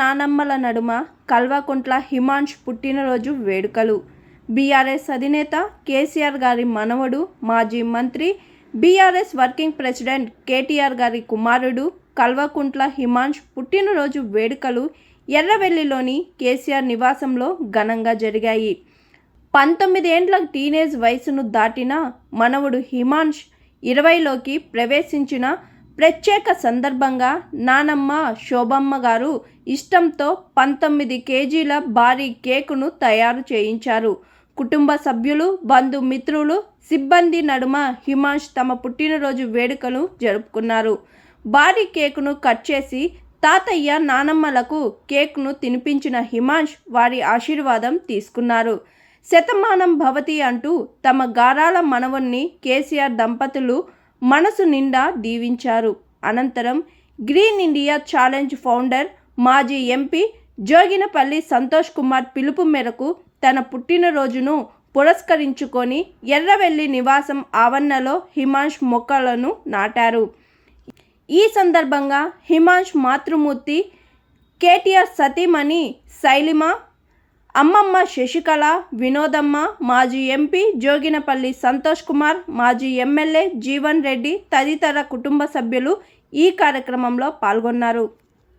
నానమ్మల నడుమ కల్వకుంట్ల హిమాంష్ పుట్టినరోజు వేడుకలు. బీఆర్ఎస్ అధినేత కేసీఆర్ గారి మనవడు మాజీ మంత్రి బీఆర్ఎస్ వర్కింగ్ ప్రెసిడెంట్ కేటీఆర్ గారి కుమారుడు కల్వకుంట్ల హిమాంష్ పుట్టినరోజు వేడుకలు ఎర్రవెల్లిలోని కేసీఆర్ నివాసంలో ఘనంగా జరిగాయి. పంతొమ్మిదేండ్ల టీనేజ్ వయసును దాటిన మనవడు హిమాంష్ ఇరవైలోకి ప్రవేశించిన ప్రత్యేక సందర్భంగా నానమ్మ శోభమ్మ గారు ఇష్టంతో పంతొమ్మిది కేజీల భారీ కేకును తయారు చేయించారు. కుటుంబ సభ్యులు బంధుమిత్రులు సిబ్బంది నడుమ హిమాంష్ తమ పుట్టినరోజు వేడుకలు జరుపుకున్నారు. భారీ కేకును కట్ చేసి తాతయ్య నానమ్మలకు కేక్ను తినిపించిన హిమాంష్ వారి ఆశీర్వాదం తీసుకున్నారు. శతమానం భవతి అంటూ తమ గారాల మనవన్ని కేసీఆర్ దంపతులు మనసు నిండా దీవించారు. అనంతరం గ్రీన్ ఇండియా ఛాలెంజ్ ఫౌండర్ మాజీ ఎంపీ జోగినపల్లి సంతోష్ కుమార్ పిలుపు మేరకు తన పుట్టినరోజును పురస్కరించుకొని ఎర్రవెల్లి నివాసం ఆవరణలో హిమాంష్ మొక్కలను నాటారు. ఈ సందర్భంగా హిమాంష్ మాతృమూర్తి కేటీఆర్ సతీమణి శైలిమ అమ్మమ్మ శశికళ వినోదమ్మ మాజీ ఎంపీ జోగినపల్లి సంతోష్ కుమార్ మాజీ ఎమ్మెల్యే జీవన్ రెడ్డి తదితర కుటుంబ సభ్యులు ఈ కార్యక్రమంలో పాల్గొన్నారు.